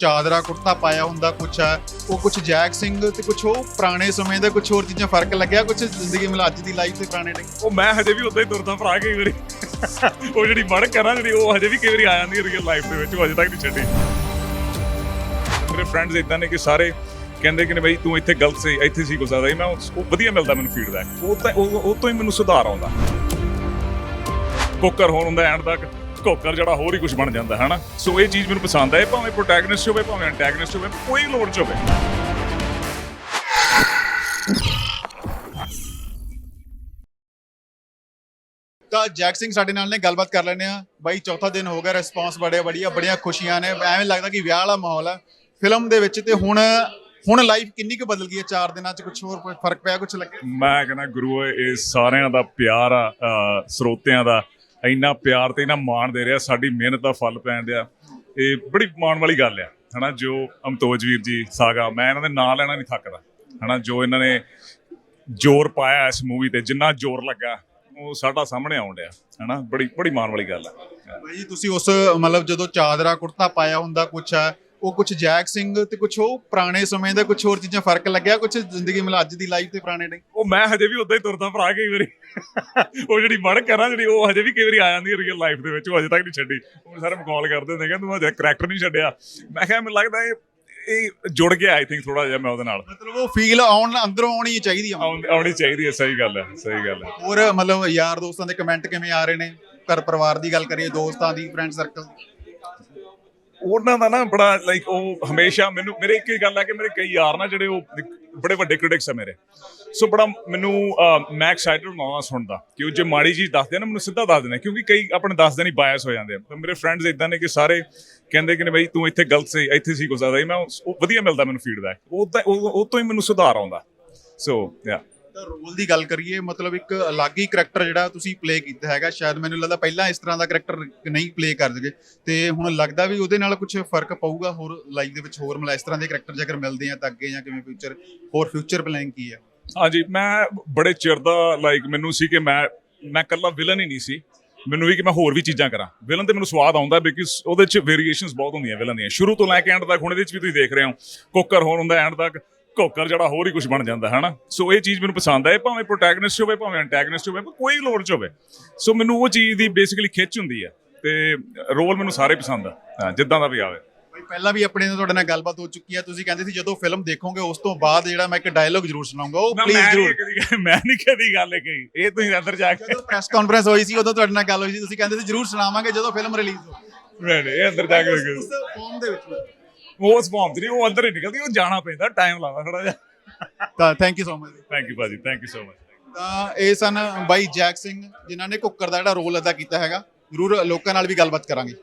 ਚਾਦਰਾ ਕੁੜਤਾ ਪਾਇਆ ਹੁੰਦਾ ਕੁਛ ਹੈ, ਉਹ ਕੁਛ ਜੈਕ ਸਿੰਘ ਤੇ ਕੁਛ ਉਹ ਪੁਰਾਣੇ ਸਮੇਂ ਦਾ ਕੁਛ ਹੋਰ ਚੀਜ਼ਾਂ ਫ਼ਰਕ ਲੱਗਿਆ ਕੁਛ ਜ਼ਿੰਦਗੀ ਮਤਲਬ ਅੱਜ ਦੀ ਲਾਈਫ ਤੇ ਪੁਰਾਣੇ ਟਾਈਮ ਉਹ ਮੈਂ ਹਜੇ ਵੀ ਉਦਾਂ ਹੀ ਤੁਰਦਾ ਭਰਾ ਕਈ ਵਾਰੀ। ਉਹ ਜਿਹੜੀ ਮੜ ਕਰਾਂ ਜਿਹੜੀ ਉਹ ਹਜੇ ਵੀ ਕਈ ਵਾਰੀ ਆ ਜਾਂਦੀ ਹੈ ਰੀਅਲ ਲਾਈਫ ਦੇ ਵਿੱਚ, ਉਹ ਹਜੇ ਤੱਕ ਨਹੀਂ ਛੱਡੀ। ਮੇਰੇ ਫਰੈਂਡਸ ਇਦਾਂ ਨੇ ਕਿ ਸਾਰੇ ਕਹਿੰਦੇ ਕਿ ਨੇ ਬਈ ਤੂੰ ਇੱਥੇ ਗਲਤ ਸੀ, ਇੱਥੇ ਸੀ ਕੁਛ ਜ਼ਿਆਦਾ ਮੈਂ ਉਹ ਵਧੀਆ ਮਿਲਦਾ ਮੈਨੂੰ ਫੀਡਬੈਕ ਉਹ ਤਾਂ ਉਹ ਤੋਂ ਹੀ ਮੈਨੂੰ ਸੁਧਾਰ ਆਉਂਦਾ। ਕੋਕਰ ਹੋਣ ਹੁੰਦਾ ਐਂਡ ਤੱਕ। ਕੋਕਰ ਜਿਹੜਾ ਹੋਰ ਹੀ ਕੁਝ ਬਣ ਜਾਂਦਾ ਹੈ ਨਾ ਸੋ ਇਹ ਚੀਜ਼ ਮੈਨੂੰ ਪਸੰਦ ਹੈ ਭਾਵੇਂ ਪ੍ਰੋਟੈਗਨਿਸਟ ਹੋਵੇ ਭਾਵੇਂ ਐਂਟੈਗਨਿਸਟ ਹੋਵੇ ਕੋਈ ਲੋੜ ਚ ਹੋਵੇ। ਤਾਂ ਜੈਕ ਸਿੰਘ ਸਾਡੇ ਨਾਲ ਨੇ ਗੱਲਬਾਤ ਕਰ ਲੈਣੇ ਆ ਬਾਈ ਚੌਥਾ ਦਿਨ ਹੋ ਗਿਆ ਰਿਸਪੌਂਸ ਬੜੇ ਬੜੀਆਂ ਬੜੀਆਂ ਖੁਸ਼ੀਆਂ ਨੇ। ਐਵੇਂ ਲੱਗਦਾ ਕਿ ਵਿਆਹ ਵਾਲਾ ਮਾਹੌਲ ਹੈ ਫਿਲਮ ਦੇ ਵਿੱਚ ਤੇ ਹੁਣ ਹੁਣ ਲਾਈਫ ਕਿੰਨੀ ਕੁ ਬਦਲ ਗਈ ਹੈ? 4 ਦਿਨਾਂ ਚ ਕੁਝ ਹੋਰ ਫ਼ਰਕ ਪਿਆ ਕੁਝ ਲੱਗਿਆ ਮੈਂ ਕਹਿੰਦਾ ਗੁਰੂ ਇਹ ਸਾਰਿਆਂ ਦਾ ਪਿਆਰ ਆ ਸਰੋਤਿਆਂ ਦਾ। ਇੰਨਾ ਪਿਆਰ ਤੇ ਇੰਨਾ ਮਾਣ ਦੇ ਰਿਹਾ, ਸਾਡੀ ਮਿਹਨਤ ਦਾ ਫਲ ਪੈਣ ਡਿਆ। ਇਹ ਬੜੀ ਮਾਣ ਵਾਲੀ ਗੱਲ ਆ, ਹਨਾ, ਜੋ ਅਮਤੋਜ ਵੀਰ ਜੀ ਸਾਗਾ, ਮੈਂ ਇਹਨਾਂ ਦੇ ਨਾਂ ਲੈਣਾ ਨਹੀਂ ਥੱਕਦਾ, ਹਨਾ, ਜੋ ਇਹਨਾਂ ਨੇ ਜ਼ੋਰ ਪਾਇਆ ਇਸ ਮੂਵੀ ਤੇ, ਜਿੰਨਾ ਜ਼ੋਰ ਲੱਗਾ, ਉਹ ਸਾਡਾ ਸਾਹਮਣੇ ਆਉਣ ਡਿਆ, ਹਨਾ, ਬੜੀ ਬੜੀ ਮਾਣ ਵਾਲੀ ਗੱਲ ਆ। ਬਾਈ ਤੁਸੀਂ ਉਸ, ਮਤਲਬ ਜਦੋਂ ਚਾਦਰਾ ਕੁੜਤਾ ਪਾਇਆ ਹੁੰਦਾ ਕੁਛ ਹੈ ਉਹ ਕੁਛ ਜੈਕ ਸਿੰਘ ਤੇ ਕੁਛ ਉਹ ਪੁਰਾਣੇ ਸਮੇਂ ਦਾ ਕੁਛ ਹੋਰ ਚੀਜ਼ਾਂ ਫ਼ਰਕ ਲੱਗਿਆ? ਕੁਛ ਜ਼ਿੰਦਗੀ ਮਤਲਬ ਅੱਜ ਦੀ ਲਾਈਫ ਤੇ ਪੁਰਾਣੇ ਟਾਈਮ ਉਹ ਮੈਂ ਹਜੇ ਵੀ ਉਦਾਂ ਹੀ ਤੁਰਦਾ ਭਰਾ ਕਈ ਵਾਰੀ। ਉਹ ਜਿਹੜੀ ਮੜ ਕਰਾਂ ਜਿਹੜੀ ਉਹ ਹਜੇ ਵੀ ਕਈ ਵਾਰੀ ਆ ਜਾਂਦੀ ਹੈ ਰੀਅਲ ਲਾਈਫ ਦੇ ਵਿੱਚ ਉਹ ਹਜੇ ਤੱਕ ਨਹੀਂ ਛੱਡੀ। ਉਹ ਸਾਰੇ ਮਕਾਲ ਕਰਦੇ ਹੁੰਦੇ ਕਹਿੰਦੇ ਤੂੰ ਹਜੇ ਕਰੈਕਟਰ ਨਹੀਂ ਛੱਡਿਆ। ਮੈਂ ਕਿਹਾ ਮੈਨੂੰ ਲੱਗਦਾ ਇਹ ਇਹ ਜੁੜ ਗਿਆ ਆਈ ਥਿੰਕ ਥੋੜਾ ਜਿਹਾ ਮੈਂ ਉਹਦੇ ਨਾਲ। ਮਤਲਬ ਉਹ ਫੀਲ ਆਉਣ ਅੰਦਰੋਂ ਆਉਣੀ ਚਾਹੀਦੀ ਆ। ਆਉਣ- ਆਉਣੀ ਚਾਹੀਦੀ ਹੈ ਸਹੀ ਗੱਲ ਹੈ ਸਹੀ ਗੱਲ ਹੈ। ਹੋਰ ਮਤਲਬ ਯਾਰ ਦੋਸਤਾਂ ਦੇ ਕਮੈਂਟ ਕਿਵੇਂ ਆ ਰਹੇ ਨੇ? ਘਰ ਪਰਿਵਾਰ ਦੀ ਗੱਲ ਕਰੀਏ ਦੋਸਤਾਂ ਦੀ ਫਰੈਂਡ ਸਰਕਲ ਉਹਨਾਂ ਦਾ ਨਾ ਬੜਾ ਲਾਈਕ ਉਹ ਹਮੇਸ਼ਾ ਮੈਨੂੰ ਮੇਰੇ ਇੱਕ ਹੀ ਗੱਲ ਹੈ ਕਿ ਮੇਰੇ ਕਈ ਯਾਰ ਨਾ ਜਿਹੜੇ ਉਹ ਬੜੇ ਵੱਡੇ ਕ੍ਰਿਟਿਕਸ ਆ ਮੇਰੇ। ਸੋ ਬੜਾ ਮੈਨੂੰ ਮੈਂ ਐਕਸਾਈਟਡ ਹੁੰਦਾ ਸੁਣਦਾ। ਕਿ ਉਹ ਜੇ ਮਾੜੀ ਚੀਜ਼ ਦੱਸਦੇ ਆ ਨਾ ਮੈਨੂੰ ਸਿੱਧਾ ਦੱਸ ਦਿੰਦੇ ਆ, ਕਿਉਂਕਿ ਕਈ ਆਪਣੇ ਦੱਸਦੇ ਨਹੀਂ ਬਾਇਸ ਹੋ ਜਾਂਦੇ ਆ। ਤਾਂ ਮੇਰੇ ਫਰੈਂਡਸ ਇਦਾਂ ਨੇ ਕਿ ਸਾਰੇ ਕਹਿੰਦੇ ਕਿ ਨੇ ਬਈ ਤੂੰ ਇੱਥੇ ਗਲਤ ਸੀ ਇੱਥੇ ਸੀ ਕੁਛ ਜ਼ਿਆਦਾ। ਮੈਂ ਉਹ ਵਧੀਆ ਮਿਲਦਾ ਮੈਨੂੰ ਫੀਡਬੈਕ ਉਹ ਤਾਂ ਉਹ ਤੋਂ ਹੀ ਮੈਨੂੰ ਸੁਧਾਰ ਆਉਂਦਾ। ਸੋ ਯਾ ਰੋਲ ਦੀ ਗੱਲ ਕਰੀਏ, ਮਤਲਬ ਇੱਕ ਅਲੱਗ ਹੀ ਕਰੈਕਟਰ ਜਿਹੜਾ ਤੁਸੀਂ ਪਲੇ ਕੀਤਾ ਹੈਗਾ, ਸ਼ਾਇਦ ਮੈਨੂੰ ਲੱਗਦਾ ਪਹਿਲਾਂ ਇਸ ਤਰ੍ਹਾਂ ਦਾ ਕਰੈਕਟਰ ਨਹੀਂ ਪਲੇ ਕਰਦੇ ਤੇ ਹੁਣ ਲੱਗਦਾ ਵੀ ਉਹਦੇ ਨਾਲ ਕੁਝ ਫ਼ਰਕ ਪਊਗਾ ਹੋਰ ਲਾਈਫ ਦੇ ਵਿੱਚ, ਹੋਰ ਮਤਲਬ ਇਸ ਤਰ੍ਹਾਂ ਦੇ ਕਰੈਕਟਰ ਜੇਕਰ ਮਿਲਦੇ ਆ ਤਾਂ ਅੱਗੇ ਜਾਂ ਕਿਵੇਂ ਫਿਊਚਰ ਹੋਰ ਫਿਊਚਰ ਪਲਾਨ ਕੀ ਹੈ ਹਾਂਜੀ, ਮੈਂ ਬੜੇ ਚਿਰ ਦਾ ਲਾਈਕ ਮੈਨੂੰ ਸੀ ਕਿ ਮੈਂ ਮੈਂ ਕੱਲਾ ਵਿਲਨ ਹੀ ਨਹੀਂ ਸੀ। ਮੈਨੂੰ ਵੀ ਕਿ ਮੈਂ ਹੋਰ ਵੀ ਚੀਜ਼ਾਂ ਕਰਾਂ। ਵਿਲਨ ਤੇ ਮੈਨੂੰ ਸਵਾਦ ਆਉਂਦਾ ਬਿਕਾਜ਼ ਉਹਦੇ ਚ ਵੇਰੀਏਸ਼ਨਸ ਬਹੁਤ ਹੁੰਦੀਆਂ ਵਿਲਨ ਦੀਆਂ। ਸ਼ੁਰੂ ਤੋਂ ਲੈ ਕੇ ਐਂਡ ਤੱਕ, ਹੁਣ ਇਹਦੇ ਚ ਵੀ ਤੁਸੀਂ ਦੇਖ ਰਹੇ ਹੋ, ਕੋਕਰ ਹੋਣ ਹੁੰਦਾ ਐਂਡ ਤੱਕ। ਕੋਕਰ ਜਿਹੜਾ ਹੋਰ ਹੀ ਕੁਝ ਬਣ ਜਾਂਦਾ ਹੈ ਨਾ ਸੋ ਇਹ ਚੀਜ਼ ਮੈਨੂੰ ਪਸੰਦ ਹੈ ਭਾਵੇਂ ਪ੍ਰੋਟੈਗਨਿਸਟ ਹੋਵੇ ਭਾਵੇਂ ਐਂਟੈਗਨਿਸਟ ਹੋਵੇ ਕੋਈ ਲੋੜ ਚ ਹੋਵੇ। ਸੋ ਮੈਨੂੰ ਉਹ ਚੀਜ਼ ਦੀ ਬੇਸਿਕਲੀ ਖਿੱਚ ਹੁੰਦੀ ਹੈ ਤੇ ਰੋਲ ਮੈਨੂੰ ਸਾਰੇ ਪਸੰਦ ਆ। ਹਾਂ, ਜਿੱਦਾਂ ਦਾ ਵੀ ਆਵੇ। ਬਈ ਪਹਿਲਾਂ ਵੀ ਆਪਣੇ ਨਾਲ ਤੁਹਾਡੇ ਨਾਲ ਗੱਲਬਾਤ ਹੋ ਚੁੱਕੀ ਹੈ ਤੁਸੀਂ ਕਹਿੰਦੇ ਸੀ ਜਦੋਂ ਫਿਲਮ ਦੇਖੋਗੇ ਉਸ ਤੋਂ ਬਾਅਦ ਜਿਹੜਾ ਮੈਂ ਇੱਕ ਡਾਇਲੋਗ ਜ਼ਰੂਰ ਸੁਣਾਉਂਗਾ ਉਹ ਮੈਂ ਪਲੀਜ਼ ਨਹੀਂ ਜ਼ਰੂਰ। ਕਦੀ ਮੈਂ ਨਹੀਂ ਕਦੀ ਗੱਲ ਕਹੀ। ਇਹ ਤੁਸੀਂ ਅੰਦਰ ਜਾ ਕੇ ਜਦੋਂ ਪ੍ਰੈਸ ਕਾਨਫਰੰਸ ਹੋਈ ਸੀ ਉਦੋਂ ਤੁਹਾਡੇ ਨਾਲ ਗੱਲ ਹੋਈ ਸੀ। ਤੁਸੀਂ ਕਹਿੰਦੇ ਸੀ ਜ਼ਰੂਰ ਸੁਣਾਵਾਂਗੇ ਜਦੋਂ ਫਿਲਮ ਰਿਲੀਜ਼ ਹੋ। ਨਹੀਂ ਨਹੀਂ, ਇਹ ਅੰਦਰ ਜਾ ਕੇ ਉਸ ਫਾਰਮ ਦੇ ਵਿੱਚ ਫਾਰਮ ਚ ਨਹੀਂ ਉਹ ਅੰਦਰ ਹੀ ਨਿਕਲਦੀ ਉਹ ਜਾਣਾ ਪੈਂਦਾ ਟਾਈਮ ਲਾਵਾ ਥੋੜਾ ਜਿਹਾ। ਤਾਂ thank you so much thank you ਭਾਜੀ ਥੈਂਕ ਯੂ ਸੋ ਮਚ ਤਾਂ ਇਹ ਸਨ ਬਾਈ ਜੈਕ ਸਿੰਘ ਜਿਨ੍ਹਾਂ ਨੇ ਕੁੱਕਰ ਦਾ ਜਿਹੜਾ ਰੋਲ ਅਦਾ ਕੀਤਾ ਹੈਗਾ ਜ਼ਰੂਰ ਲੋਕਾਂ ਨਾਲ ਵੀ ਗੱਲਬਾਤ ਕਰਾਂਗੇ।